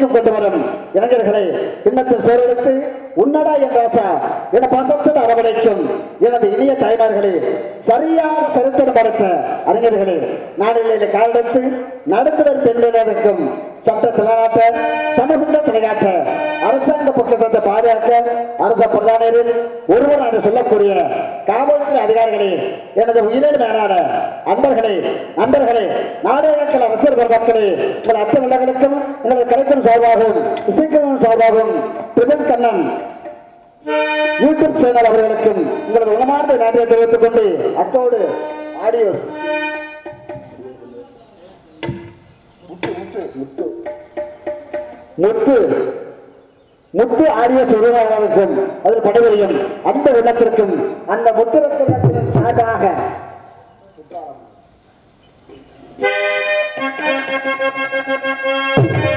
விளக்கோடிய கொண்டு வரும் இளைஞர்களை கிண்ணத்தில் சோறெடுத்து உன்னடா என் ராசா என பாசத்தில் அரவணைக்கும் எனது இனிய தாய்மார்களே சரியாக சரித்திரம் படுத்த அறிஞர்களே நாடுகளில் காலெடுத்து நடத்துதல் பெண்களுக்கும் சட்ட நாட்ட சமூகங்கள் தலைகாட்ட அரசாங்க பக்கத்தை பாதுகாக்க அரச பிரதானரில் ஒருவர் என்று சொல்லக்கூடிய காவல்துறை அதிகாரிகளே எனது உயிரின் மேலான அன்பர்களே நண்பர்களே நாடகங்கள் அரசியல் மக்களே உங்கள் அத்தனை உள்ளங்களுக்கும் எனது கலைக்கும் சார்பாகவும் இசைக்கணும் சார்பாகவும் பிரபல் கண்ணன் யூடியூப் சேனல் அவர்களுக்கும் உங்களது உணமார்ந்த நன்றியை தெரிவித்துக் கொண்டு அத்தோடு ஆடியோஸ். முத்து. முத்து. முத்து ஆரிய சுகமானவருக்கும் அதில் படுகொலையும் அந்த விளக்கிற்கும் அந்த முத்துரத்தின் சார்பாக you.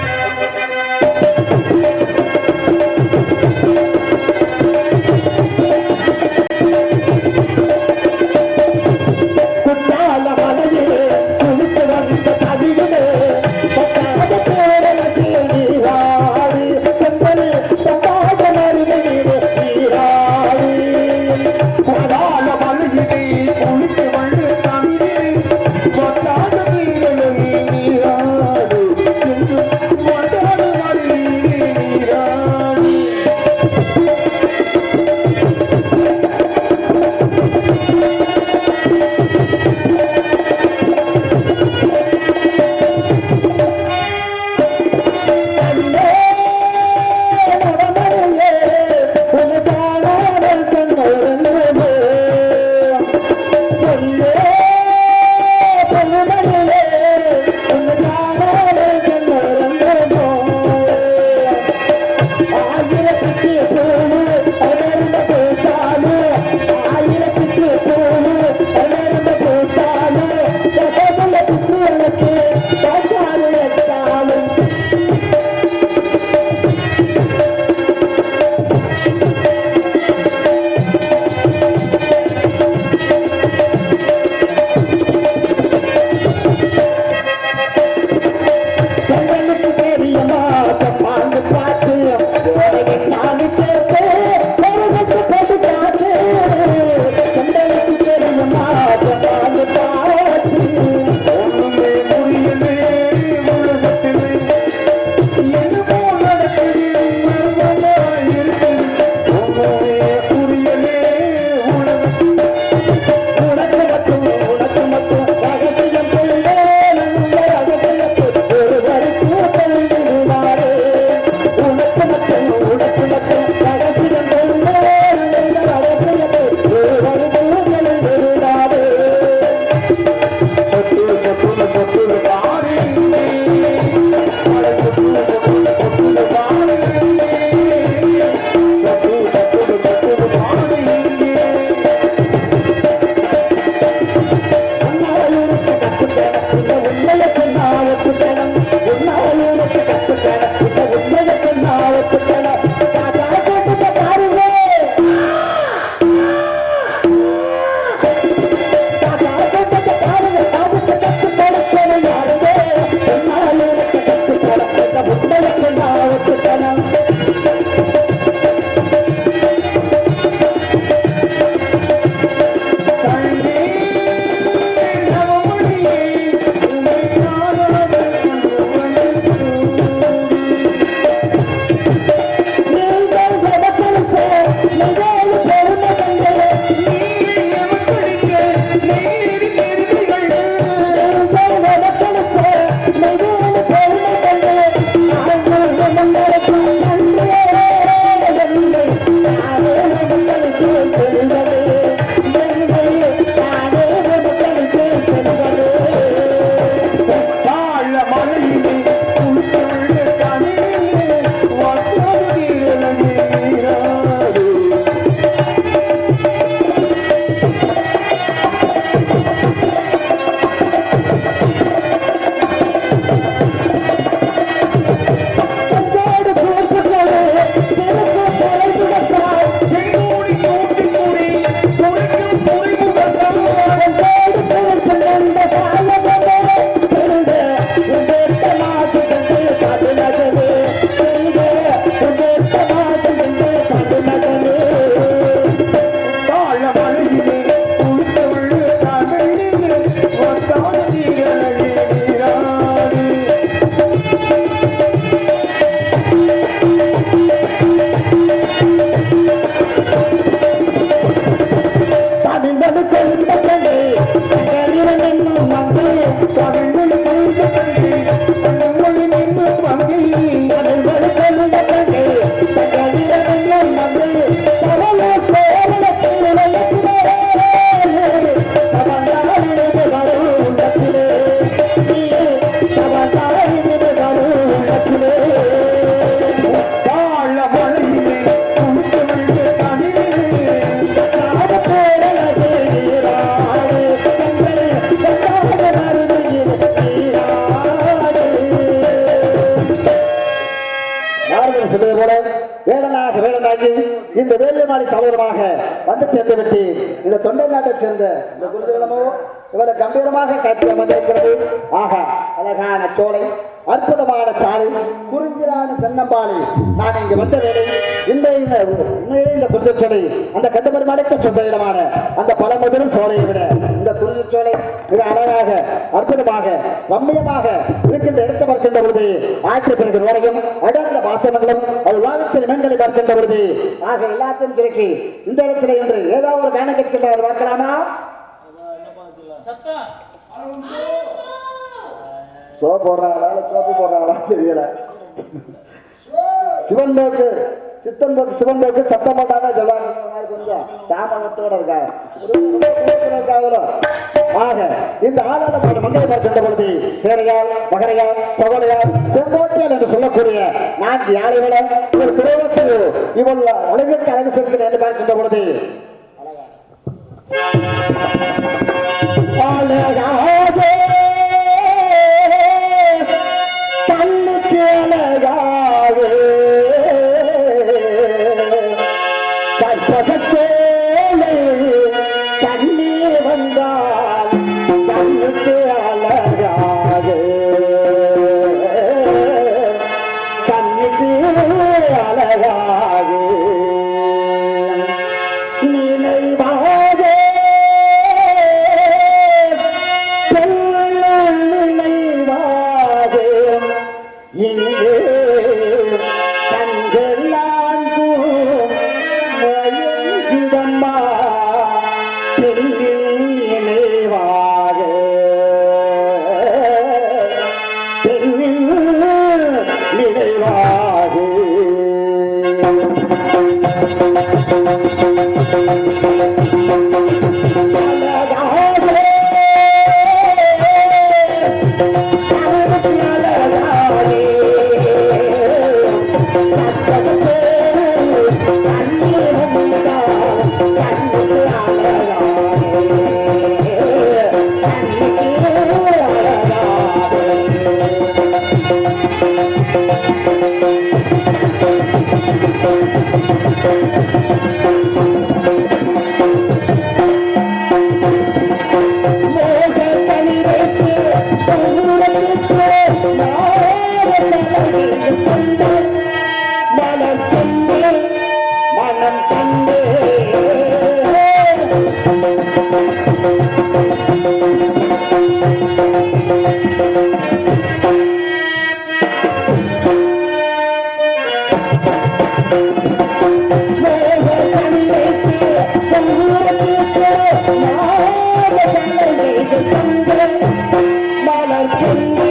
இந்த சேர்ந்த இந்த குருஜலமோ இவரை கம்பீரமாக காட்சி அமர்ந்திருக்கிறது. ஆக அழகான சோலை அற்புதமான சாலை குறிஞ்சிலான தென்னம்பாலை. நான் இங்கு வந்த வேலை இந்த இந்த உண்மையிலே இந்த குறிஞ்சோலை அந்த கட்டுமருமாடைக்கு சொந்த இடமான அந்த பழமுதிரும் சோலையை விட மிக அழகாக அற்புதமாக ரம்மியமாக இருக்கின்ற இடத்தை பார்க்கின்ற பொழுது ஆற்று பிறகு நோரையும் அடர்ந்த வாசனங்களும் அது வாகத்தின் மீன்களை பார்க்கின்ற பொழுது ஆக எல்லாத்தையும் சுருக்கி இந்த இடத்துல இன்று ஏதாவது ஒரு காண கேட்கின்றவர் பார்க்கலாமா? சோப்பு போடுறாங்களா? சோப்பு போடுறாங்களா? தெரியல. சிவன் போக்கு சித்தன் போக்கு சிவன் போக்கு சத்தம் போட்டாங்க சொல்லுவாங்க. கொஞ்சம் தாமதத்தோட இருக்காங்க ஆக இந்த ஆதார பாடு மங்களை சென்ற பொழுது பேரையால் மகரையால் சகோடையால் செங்கோட்டையால் என்று சொல்லக்கூடிய நான்கு யானைகள ஒரு துறைவசு இவள் உலகிற்கு அழகு சேர்க்கிறேன் என்று பார்க்கின்ற பொழுது அழகா Thank மலர் சென்று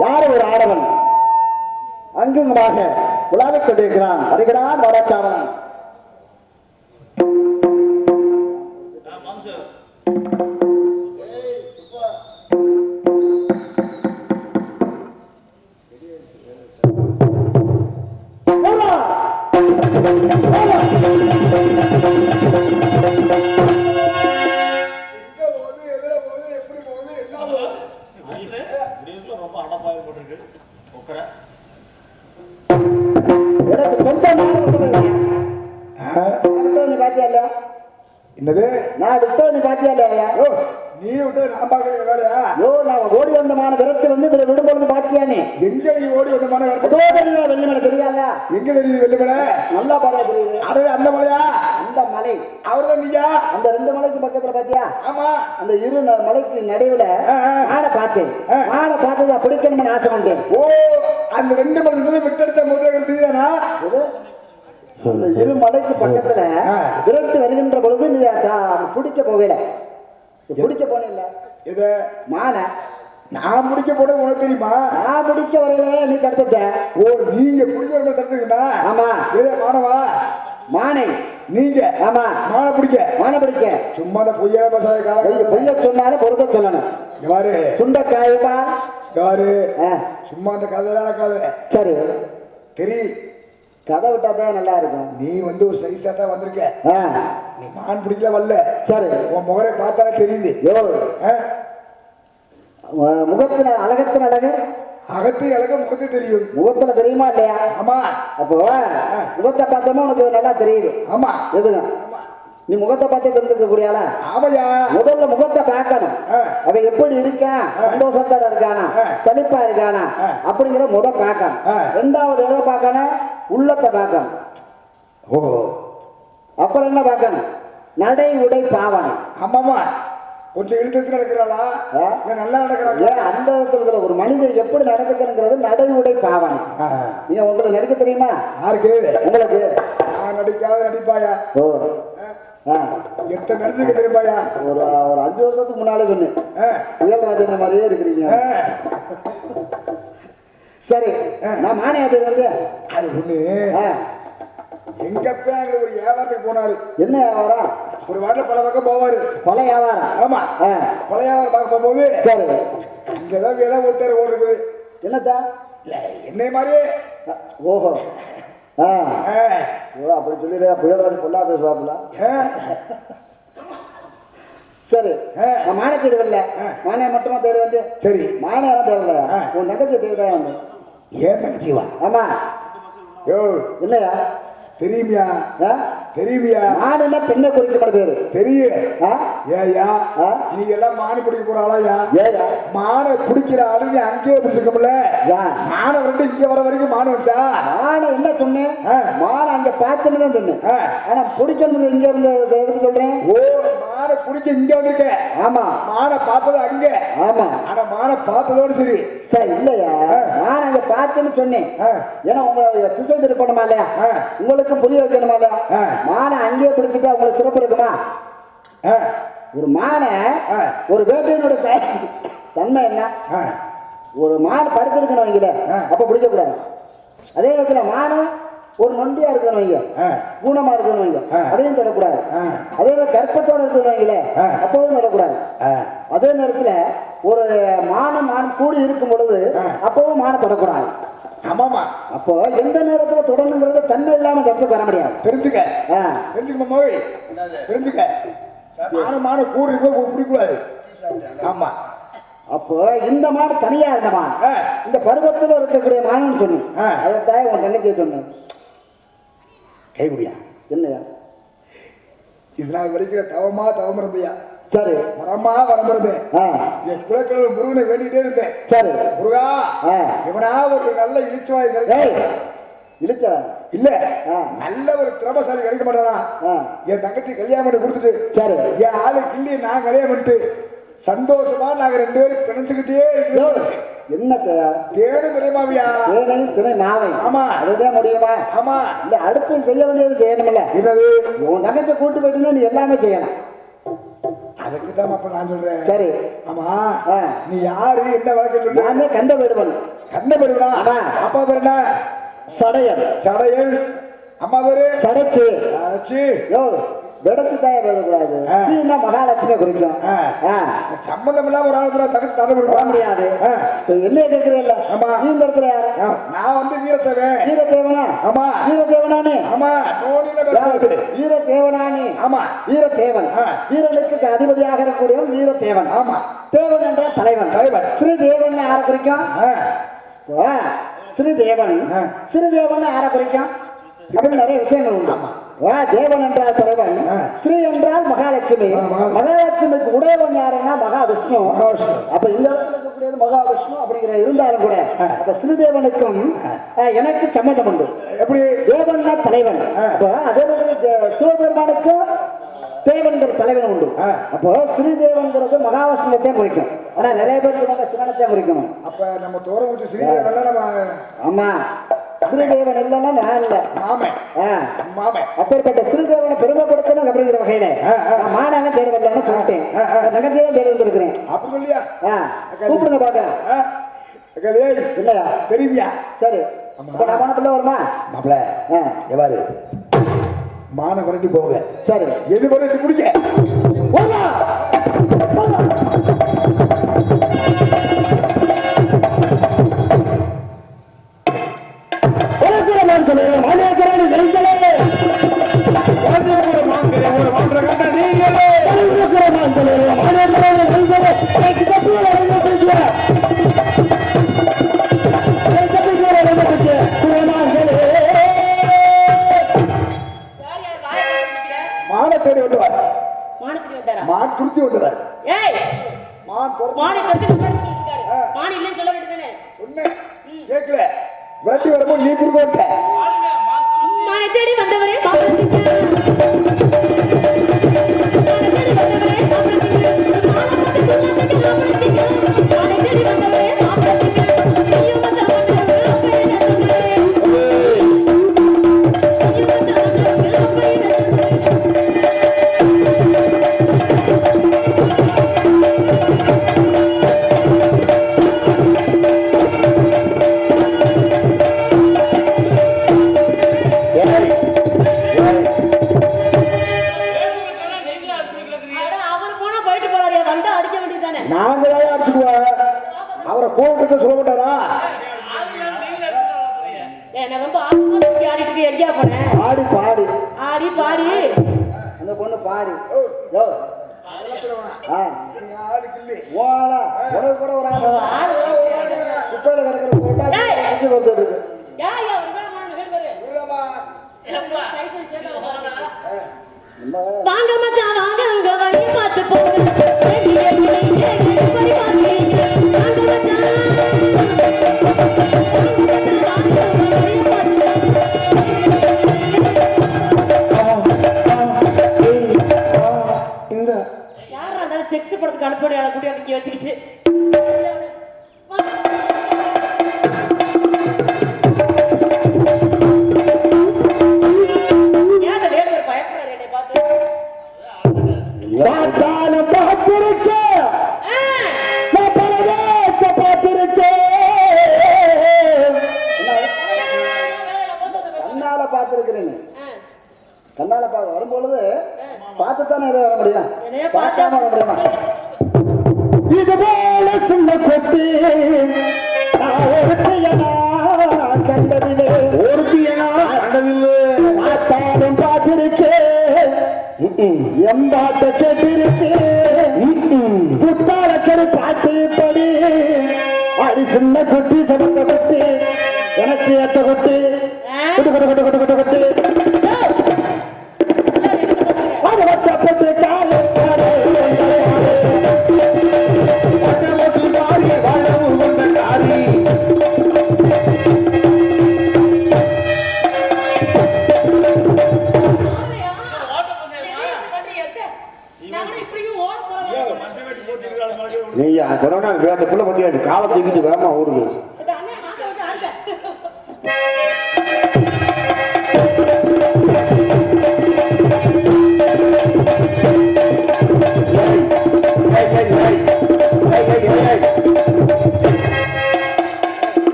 யார் ஒரு ஆடவன்? அங்குமாக உலாவிக் கொண்டிருக்கிறான் வருகிறான் வரக்காரன் அது அந்த மலையா? அந்த மலை. அவர்தான் நீயா? அந்த ரெண்டு மலைக்கு பக்கத்துல பாத்தியா? ஆமா. அந்த இரு மலைக்கு நடுவுல. ஆளை பார்த்தேன். ஆளை பார்த்ததா பிடிக்கணும்னு ஆசை வந்தேன் ஓ அந்த ரெண்டு மணி விட்டெடுத்த முதல் நீதானா இரு மலைக்கு பக்கத்துல. விரட்டு வருகின்ற பொழுது நீ பிடிக்க போகல பிடிக்க போனில்ல இத மானை நான் முடிக்க போனது உனக்கு தெரியுமா? நான் பிடிக்க வரல நீ தடுத்துட்ட ஓ நீங்க பிடிக்கிற தட்டுங்கண்ணா ஆமா. ஏதே மாணவா மானை நீங்க ஆமா மானை பிடிக்க மானை பிடிக்க சும்மா அந்த பொய்யா பசாத காலம் பொய்ய சொன்னாலும் பொருத்த சொல்லணும். யாரு துண்டக்காயுமா? யாரு ஆ, சும்மா அந்த கதையெல்லாம் கதை சரி. தெரி. கதை விட்டா தான் நல்லா இருக்கும். நீ வந்து ஒரு சைஸா தான் வந்திருக்க. ஆ, நீ மான் பிடிக்கல வரல. சரி. உன் முகரை பார்த்தாலே தெரியுது? உன் முகத்துல அழகத்தின் அழகு? அகத்து அழக முகத்து தெரியும். முகத்துல தெரியுமா இல்லையா? ஆமா. அப்போ முகத்தை பார்த்தோமா உனக்கு நல்லா தெரியுது? ஆமா. எதுங்க? நீ முகத்தை பார்த்து தெரிஞ்சுக்க கூடியால ஆமையா. முதல்ல முகத்தை பார்க்கணும். அவன் எப்படி இருக்கான் சந்தோஷத்தோட இருக்கானா. செழிப்பா இருக்கானா. அப்படிங்கிற முத பார்க்கணும். ரெண்டாவது எதை பார்க்கணும்? உள்ளத்தை பார்க்கணும். ஓ அப்புறம் என்ன பார்க்கணும்? நடை உடை பாவனை ஆமாமா. கொஞ்சம் இழுத்து நடக்கிறாளா நல்லா நடக்கிறாங்க ஏன் அந்த இடத்துல ஒரு மனிதன் எப்படி நடந்துக்கணுங்கிறது நடை உடை பாவனை நீங்க உங்களுக்கு நடிக்க தெரியுமா? யாருக்கு? உங்களுக்கு. நான் நடிக்காத நடிப்பாயா? ஓ. எத்தனை நடிச்சுக்க தெரியுமாயா? ஒரு ஒரு அஞ்சு வருஷத்துக்கு முன்னாலே சொன்னு ஆ? புயல் ராஜன் மாதிரியே இருக்கிறீங்க? சரி நான் வந்து அது ஒண்ணு. எங்க அங்க ஒரு வியாபாரத்துக்கு போனாரு. என்ன வியாபாரம்? ஒரு வாட்டில் பல பக்கம் போவாரு. பல வியாபாரம்? ஆமா. பல வியாபாரம் பார்க்க போகும்போது சரி. அங்கதான் விலை ஒருத்தர் ஓடுறது என்னத்தா? இல்ல என்னை மாதிரியே. அ, ஓஹோ. ஆ. அப்படி சொல்லிடுறா புயல் ராஜ் பொல்லா பேசுவாப்புல சரி. மானை தேடி வரல. ஆ. மானை மட்டுமா தேடி வந்து சரி. மானை யாரும் தேடல. உன் தங்கச்சி தான் வந்து ஏன் நினைச்சிவா ஆமா. யோ. இல்லையா தெரியுமியா? தெரியுமியா? மாடுன்னா பெண்ணை குறிக்கப்பட பேரு? தெரியும்? ஏயா? நீ எல்லாம் மானு பிடிக்க போற ஆளாயா மானை பிடிக்கிற ஆளு நீ அங்கேயே பிடிச்சிருக்கோம்ல யா. மானை வந்து இங்க வர வரைக்கும் மானு வச்சா? மானை என்ன சொன்னேன். மானை அங்க பார்த்தேன்னு தான் சொன்னேன். ஆனா பிடிக்கணும் இங்க இருந்து சொல்றேன்? ஓ மானை பிடிக்க இங்க வந்திருக்க. ஆமா. மானை பார்த்தது அங்க. ஆமா. ஆனா மானை பார்த்ததோடு சரி. சார் இல்லையா. நான் அங்க பார்த்தேன்னு சொன்னேன். ஏன்னா உங்களை திசை திருப்பணுமா இல்லையா. உங்களுக்கு புரிய வைக்கணுமா இல்லையா. மானை அங்கேயே பிடிச்சிட்டா உங்களுக்கு சிறப்பு இருக்குமா? ஒரு மானை. ஒரு வேட்டையினுடைய தன்மை என்ன? ஒரு மான் படுத்திருக்கணும் வைங்கள ஆ. அப்ப பிடிக்கக்கூடாது. அதே நேரத்துல மானு ஒரு நொண்டியா இருக்கணும் வைங்க. ஊனமா இருக்கணும் வைங்க. அதையும் தொடக்கூடாது. அதே மாதிரி கர்ப்பத்தோட இருக்கணும் வைங்கள. அப்பவும் தொடக்கூடாது. அதே நேரத்துல ஒரு மானும் மான் கூடி இருக்கும் பொழுது. அப்பவும் மான தொடக்கூடாது. ஆமாமா அப்போ எந்த நேரத்துல தொடணுங்கிறத தன்மை இல்லாம கருத்துக்கு வர முடியாது. தெரிஞ்சுக்க. தெரிஞ்சுக்க மோய் தெரிஞ்சுக்க. மான மான கூடு இருக்க பிடிக்கூடாது. ஆமா. அப்போ இந்த மாடு தனியா இருந்த மான் இந்த பருவத்துல இருக்கக்கூடிய மானுன்னு சொன்னேன். ஆ. அதைத்தான் உன் தங்கச்சியை சொன்னேன். கைகுடியா? என்னையா? இது நாள் வரைக்கும் தவமா தவம் இருந்தியா சரி. வரமா வரம் இருந்தேன் ஆ. என் குலக்கடவுள் முருகனை வேண்டிட்டே இருந்தேன். சரி. முருகா இவனா ஒரு நல்ல இழிச்சுவாய் கிடைக்கும் இழுச்ச இல்ல. நல்ல ஒரு திறமசாலி கிடைக்க மாட்டானா? என் தங்கச்சி கல்யாணம் பண்ணி கொடுத்துட்டு சரி. என் ஆளு கிள்ளி நான் கல்யாணம் பண்ணிட்டு சந்தோஷமா நாங்க ரெண்டு பேரும் பிணைச்சுக்கிட்டே என்ன தேடும் தெரியுமாவியா திணை நாவை ஆமா. அதுதான் முடியுமா? ஆமா. இல்ல அடுத்து செய்ய வேண்டியது செய்யணும்ல என்னது? உன் தங்கத்தை கூட்டு போயிட்டுன்னா நீ எல்லாமே செய்யணும் அதுக்கு தான் அப்ப நான் சொல்றேன். சரி. ஆமா. நீ யாரு? என்ன வழக்கு சொல்ற? நானே கண்ட கண்ண பெருடா ஆமா. அப்பா பேரு என்ன? சடையன் சடையல். அம்மா பேரு? சடைச்சு. அச்சு யோ. விடத்து தாய வரக்கூடாது. சீனா மகாலட்சுமி குறிக்கும். சம்பந்தம் இல்லாம ஒரு ஆளுக்கு தகச்சு சண்டை முடியாது. இப்ப என்னைய கேட்கிறேன் ஆமா. நீ இந்த இடத்துல யாரு நான் வந்து வீரத்தவன். வீரதேவனா ஆமா. வீரதேவனானே ஆமா. வீரதேவனானே ஆமா. வீரதேவன் ஆ. வீரனுக்கு அதிபதியாக இருக்கக்கூடியவன் வீரதேவன் ஆமா. தேவன் என்றால் தலைவன். தலைவன். ஸ்ரீதேவன் யாரை குறிக்கும்? ஸ்ரீதேவன். ஸ்ரீதேவன் யாரை குறிக்கும்? அப்படி நிறைய விஷயங்கள் உண்டு. தேவன் என்றால் தலைவன். ஸ்ரீ என்றால் மகாலட்சுமி. மகாலட்சுமிக்கு உடையவன் யாருன்னா மகாவிஷ்ணு. அப்ப இந்த இடத்துல மகாவிஷ்ணு அப்படிங்கிற இருந்தாலும் கூட அப்ப ஸ்ரீதேவனுக்கும் எனக்கு சம்மந்தம் உண்டு. எப்படி? தேவன்னா தலைவன். அதே சிவபெருமானுக்கும் தேவன்கிற தலைவன் உண்டு. அப்போ ஸ்ரீதேவன்கிறது மகாவிஷ்ணுவத்தையும் குறிக்கும். ஆனா நிறைய பேர் சிவனத்தையும் குறிக்கும் அப்ப நம்ம தோரம் வச்சு ஸ்ரீதேவன் ஆமா. ஸ்ரீதேவன் இல்லைன்னா நான் இல்லை. மாமன். மாமன் அப்பேற்பட்ட ஸ்ரீதேவனை பெருமைப்படுத்தணும் அப்படிங்கிற வகையில ஆ, ஆ. நான் மானாக தேடி வரலான்னு சொல்லிட்டேன். நகத்தையும் தேடி வந்திருக்கிறேன் அப்படி சொல்லியா? ஆ. கூப்பிடுங்க பாக்கிறேன் இல்லையா தெரியுமியா? சரி. இப்ப நான் போன பிள்ளை வருமா? மாப்பிள ஆ. எவாரு மான புரட்டி போங்க. சரி. எது புரட்டி முடிக்க மான துருத்தி வந்துவார் ஏய், மான் மானை நிப்பாட்டி இருக்காரு. மான் இல்லைன்னு சொல்ல வேண்டியதுதானே? சொன்னேன். கேட்கல. விரட்டி வரும்போது நீ குறுக்க மானை தேடி வந்தவரே கோவப்பட்டு சொல்ல மாட்டாரா? ஆடி பாடி ஆடி பாடி. அந்த பொண்ணு பாடி. கூட ஒரு ஆள். குப்பையில கிடக்கிற போட்டா வந்துருக்கு வாங்க மச்சான் வாங்க பார்த்து போங்க. வச்சுட்டு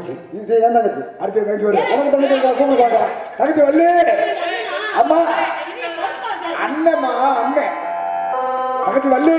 தங்கச்சி இது என்ன தங்கச்சி அடுத்து தங்கச்சி வரல எனக்கு தங்கச்சி கூப்பிடுவாங்க தங்கச்சி வரல அம்மா அண்ணம்மா அண்ணன் தங்கச்சி வரல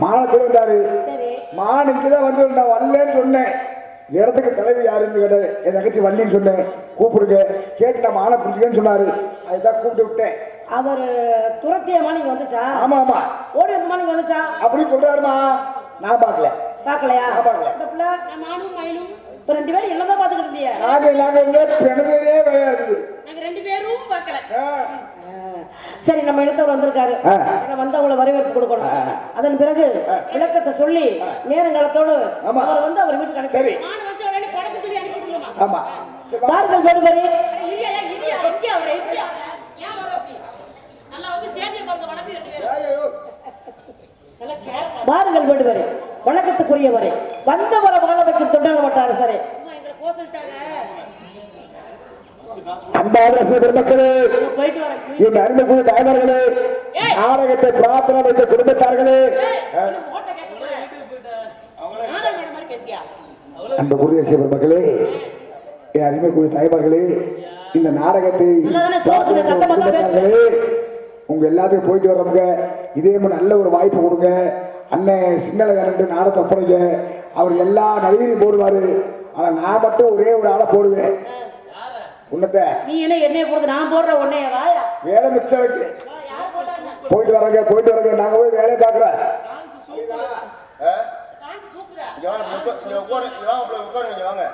மாலை திருவிட்டாரு மானுக்கு தான் வந்து வரலன்னு சொன்னேன். இடத்துக்கு தலைவி யாருன்னு கேட்டது என் தங்கச்சி வள்ளின்னு சொன்னேன். கூப்பிடுங்க. கேட்டு நான் மாலை பிடிச்சிக்கன்னு சொன்னாரு. அதுதான் கூப்பிட்டு விட்டேன். அவர் துரத்திய வந்துச்சா? ஆமா ஆமா. ஓடி வந்த வந்துச்சா? அப்படின்னு சொல்றாருமா. நான் பார்க்கல. பார்க்கலையா? நான் பார்க்கல. இந்த பிள்ளை? நானும் ரெண்டு பேரும் எல்லாம் தான் பார்த்துக்கிட்டு இருந்தீங்க நாங்கள் நாங்கள் பிணதே இருக்குது நாங்கள் ரெண்டு பேரும் பார்க்கல. சரி நம்ம இடத்தவர் வந்திருக்காரு. ஆ. ஏன்னா வந்தவங்களை வரவேற்பு கொடுக்கணும். அதன் பிறகு விளக்கத்தை சொல்லி நேரங்காலத்தோடு. அவர் வந்து அவர் சொல்லி அனுப்பிட்டுருங்கம்மா ஆமா. சரி, வா. வாருங்கள் வேடுவரே இரியா இரியா இரியா அவரை இரியா ஏன் வர அப்படி? நல்லா வந்து சேதியை பாருங்க வளர்த்து ரெண்டு பேரும். ஐயோ. நல்லா கேர் வாருங்கள் வேடுவரே வணக்கத்துக்குரியவரே வந்தவரை வாழ வைக்கும் தொண்டாக மாட்டாரு சரி அன்பான பெருமக்களே என் அருமைக்குரிய தாய்மார்களே ஏய். நாடகத்தை பிரார்த்தனை வைத்த குடும்பத்தார்களே அன்புக்குரிய பெருமக்களே என் அருமைக்குரிய தாய்மார்களே இந்த நாடகத்தை குடும்பத்தார்களே உங்க எல்லாத்துக்கும் போயிட்டு வர்றவங்க இதே மாதிரி நல்ல ஒரு வாய்ப்பு கொடுங்க. அண்ணன் சிங்களகரன் நாடகத்தை ஒப்படைங்க அவர் எல்லா நடிகரையும் போடுவாரு. ஆனா நான் மட்டும் ஒரே ஒரு ஆளை போடுவேன். உன்னத்தை. நீ என்ன என்னைய போறது நான் போடுற உன்னைய வாயா. வேலை மிச்சம் போட்டாங்க? போயிட்டு வர்றங்க போயிட்டு வர்றங்க நாங்க போய் வேலையை சூப்புதா இங்க வாங்க, இங்க உட்காருங்க, இங்க வாங்க.